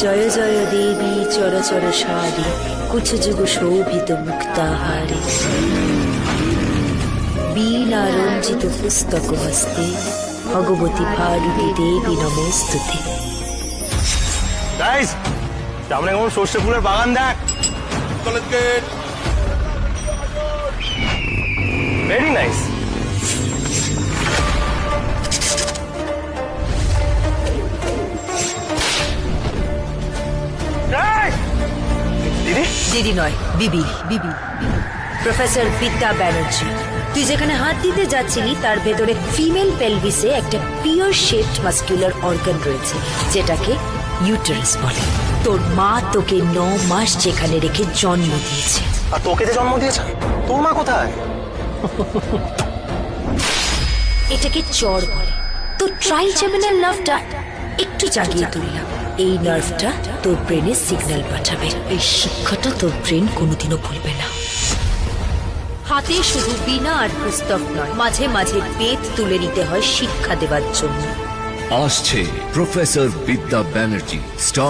জয় জয় দেবী চরচর সারি কুচযুগ শোভিত মুক্তাহারে। বীণা রঞ্জিত পুস্তক হস্তে ভগবতী ভারতী দেবী নমস্তুতে। সামনে কেমন সর্ষে ফুলের বাগান দেখ। দিদি নয় বিবি বিবি। প্রফেসর বিদ্যা ব্যানার্জি তুই যেখানে হাত দিতে যাচ্ছিলি তার ভেতরে ফিমেল পেলভিসে একটা পিওর শেপড মাস্কুলার অর্গান রয়েছে যেটাকে ইউটারাস বলে। তোর মা তোকে ন মাস যেখানে রেখে জন্ম দিয়েছে। আর তোকে যে জন্ম দিয়েছে? তোর মা কোথায়? এটাকে চর বলে। তো ট্রাইজেমিনাল নার্ভটা একটু জাগিয়ে তুললাম। এই নার্ভটা তোর ব্রেনে সিগন্যাল পাঠাবে। এই শিক্ষাটা তোর ব্রেন কোনোদিনও ভুলবে না। হাতে শুধু বিনা আর পুস্তক নয়, মাঝে মাঝে বেদ তুলে নিতে হয় শিক্ষা দেবার জন্য। আসছে প্রফেসর বিদ্যা ব্যানার্জি, স্টার